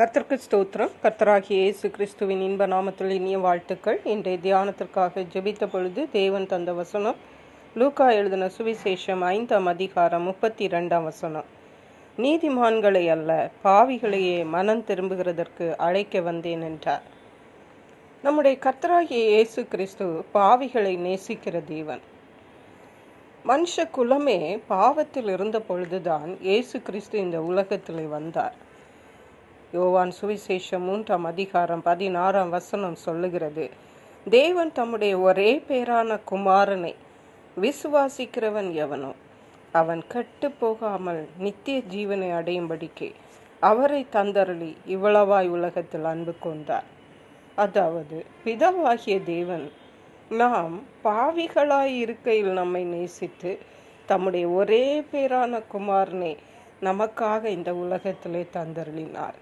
கர்த்தர்க்கு ஸ்தோத்திரம். கர்த்தராகிய இயேசு கிறிஸ்துவின் இன்ப நாமத்தில் இனிய வாழ்த்துக்கள். இன்றைய தியானத்திற்காக ஜெபித்த பொழுது தேவன் தந்த வசனம் லூக்கா எழுதின சுவிசேஷம் ஐந்தாம் அதிகாரம் முப்பத்தி இரண்டாம் வசனம். நீதிமான்களை அல்ல பாவிகளையே மனம் திரும்புகிறதற்கு அழைக்க வந்தேன் என்றார். நம்முடைய கர்த்தராகிய இயேசு கிறிஸ்து பாவிகளை நேசிக்கிற தேவன். மனுஷ குலமே பாவத்தில் இருந்த பொழுதுதான் இயேசு கிறிஸ்து இந்த உலகத்தில் வந்தார். யோவான் சுவிசேஷம் மூன்றாம் அதிகாரம் பதினாறாம் வசனம் சொல்லுகிறது. தேவன் தம்முடைய ஒரே பேரான குமாரனை விசுவாசிக்கிறவன் எவனோ அவன் கெட்டு போகாமல் நித்திய ஜீவனை அடையும்படிக்கு அவரை தந்தருளி இவ்வளவாய் உலகத்தில் அன்பு கொண்டார். அதாவது பிதாவாகிய தேவன் நாம் பாவிகளாய் இருக்கையில் நம்மை நேசித்து தம்முடைய ஒரே பேரான குமாரனை நமக்காக இந்த உலகத்திலே தந்தருளினார்.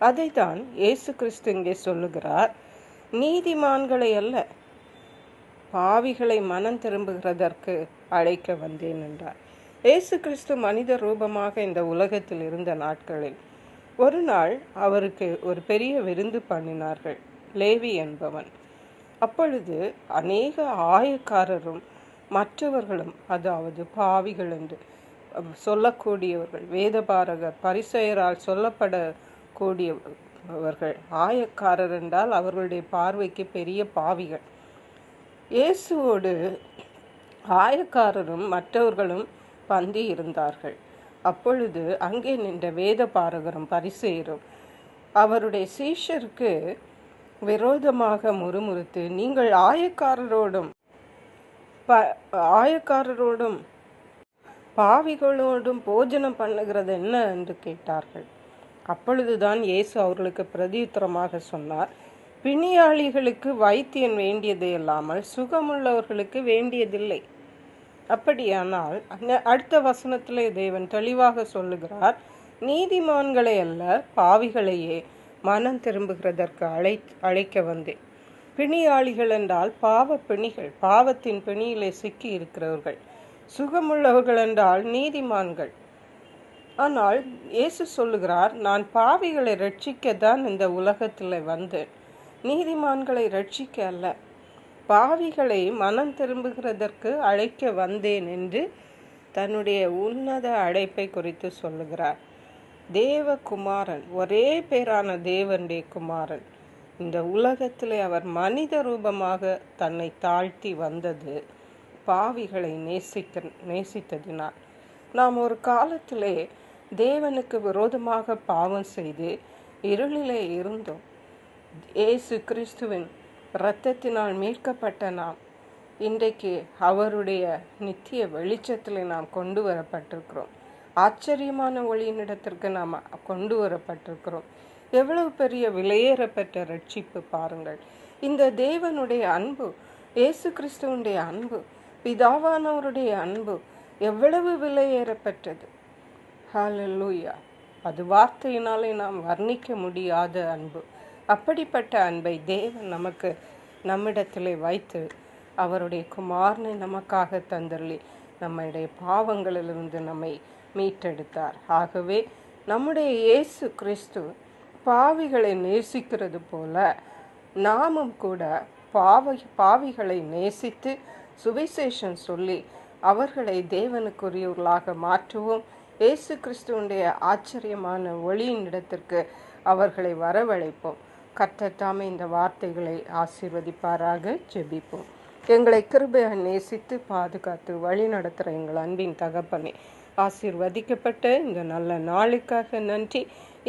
அதை தான் இயேசு கிறிஸ்து இங்கே சொல்லுகிறார். நீதிமான்களை அல்ல பாவிகளை மனம் திரும்புகிறதற்கு அழைக்க வந்தேன் என்றார். இயேசு கிறிஸ்து மனித ரூபமாக இந்த உலகத்தில் இருந்த நாட்களில் ஒரு நாள் அவருக்கு ஒரு பெரிய விருந்து பண்ணினார்கள் லேவி என்பவன். அப்பொழுது அநேக ஆயக்காரரும் மற்றவர்களும் அதாவது பாவிகள் என்று சொல்லக்கூடியவர்கள் வேதபாரகர் பரிசெயரால் கூடியவர்கள் ஆயக்காரர் என்றால் அவர்களுடைய பார்வைக்கு பெரிய பாவிகள். இயேசுவோடு ஆயக்காரரும் மற்றவர்களும் பந்தி இருந்தார்கள். அப்பொழுது அங்கே நின்ற வேத பாரகரும் பரிசெயரும் அவருடைய சீஷருக்கு விரோதமாக முறுமுறுத்து நீங்கள் ஆயக்காரரோடும் ப ஆயக்காரரோடும் பாவிகளோடும் போஜனம் பண்ணுகிறது என்ன? என்று கேட்டார்கள். அப்பொழுதுதான் இயேசு அவர்களுக்கு பிரதியுத்தரமாக சொன்னார். பிணியாளிகளுக்கு வைத்தியன் வேண்டியது இல்லாமல் சுகமுள்ளவர்களுக்கு வேண்டியதில்லை. அப்படியானால் அடுத்த வசனத்திலே தேவன் தெளிவாக சொல்லுகிறார் நீதிமான்களை அல்ல பாவிகளையே மனம் திரும்புகிறதற்கு அழை அழைக்க வந்தேன். பிணியாளிகள் என்றால் பாவ பிணிகள் பாவத்தின் பிணியிலே சிக்கி இருக்கிறவர்கள் சுகமுள்ளவர்கள் என்றால் நீதிமான்கள். ஆனால் இயேசு சொல்லுகிறார் நான் பாவிகளை ரட்சிக்க தான் இந்த உலகத்தில் வந்தேன். நீதிமான்களை ரட்சிக்க அல்ல. பாவிகளை மனம் திரும்புகிறதற்கு அழைக்க வந்தேன் என்று தன்னுடைய உன்னத அழைப்பை குறித்து சொல்லுகிறார். தேவகுமாரன் ஒரே பேரான தேவனுடைய குமாரன் இந்த உலகத்திலே அவர் மனித ரூபமாக தன்னை தாழ்த்தி வந்தது பாவிகளை நேசிக்க நேசித்ததினால். நாம் ஒரு காலத்திலே தேவனுக்கு விரோதமாக பாவம் செய்து இருளிலே இருந்தோம். ஏசு கிறிஸ்துவின் இரத்தத்தினால் மீட்கப்பட்ட நாம் இன்றைக்கு அவருடைய நித்திய வெளிச்சத்தில் நாம் கொண்டு வரப்பட்டிருக்கிறோம். ஆச்சரியமான ஒளியினிடத்திற்கு நாம் கொண்டு வரப்பட்டிருக்கிறோம். எவ்வளவு பெரிய விலையேறப்பட்ட ரட்சிப்பு பாருங்கள். இந்த தேவனுடைய அன்பு இயேசு கிறிஸ்துவனுடைய அன்பு பிதாவானவருடைய அன்பு எவ்வளவு விலையேறப்பட்டது. ஹாலல்லூயா அது வார்த்தையினாலே நாம் வர்ணிக்க முடியாத அன்பு. அப்படிப்பட்ட அன்பை தேவன் நமக்கு நம்மிடத்திலே வைத்து அவருடைய குமாரனை நமக்காக தந்தள்ளி நம்முடைய பாவங்களிலிருந்து நம்மை மீட்டெடுத்தார். ஆகவே நம்முடைய இயேசு கிறிஸ்து பாவிகளை நேசிக்கிறது போல நாமும் கூட பாவை பாவிகளை நேசித்து சுவிசேஷம் சொல்லி அவர்களை தேவனுக்குரியவர்களாக மாற்றுவோம். இயேசு கிறிஸ்துவனுடைய ஆச்சரியமான ஒளியின் இடத்திற்கு அவர்களை வரவழைப்போம். கர்த்தத்தாமே இந்த வார்த்தைகளை ஆசீர்வதிப்பாராக ஜெபிப்போம். எங்களை கிருபையாக நேசித்து பாதுகாத்து வழி நடத்துகிற எங்கள் அன்பின் தகப்பனே ஆசீர்வதிக்கப்பட்ட இந்த நல்ல நாளுக்காக நன்றி.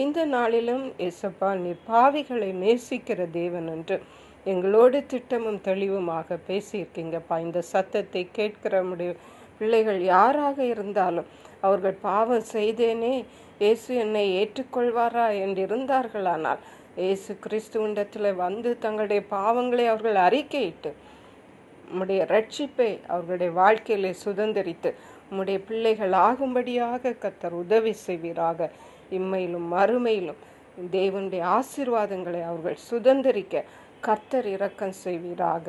இந்த நாளிலும் எசப்பா நீர் பாவிகளை நேசிக்கிற தேவன் என்று எங்களோடு திட்டமும் தெளிவுமாக பேசியிருக்கீங்கப்பா. இந்த சத்தத்தை கேட்கிற முடியும் பிள்ளைகள் யாராக இருந்தாலும் அவர்கள் பாவம் செய்தேனே இயேசு என்னை ஏற்றுக்கொள்வாரா என்றிருந்தார்களானால் இயேசு கிறிஸ்துவண்டத்தில் வந்து தங்களுடைய பாவங்களை அவர்கள் அறிக்கையிட்டு உம்முடைய ரட்சிப்பை அவர்களுடைய வாழ்க்கையிலே சுதந்திரித்து உம்முடைய பிள்ளைகள் ஆகும்படியாக கத்தர் உதவி செய்வீராக. இம்மையிலும் மறுமையிலும் தேவனுடைய ஆசீர்வாதங்களை அவர்கள் சுதந்திரிக்க கர்த்தர் இரக்கம் செய்வீராக.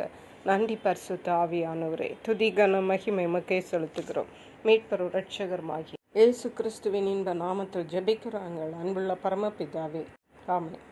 நன்றி பரிசுத்த ஆவியானவரே. துதிகன மகிமை மக்கே செலுத்துகிறோம். மீட்பரு ரட்சகர்மாகி ஏசு கிறிஸ்துவின் இன்ப நாமத்தில் ஜெபிக்கிறாங்கள் அன்புள்ள பரமபிதாவே. ஆமாம்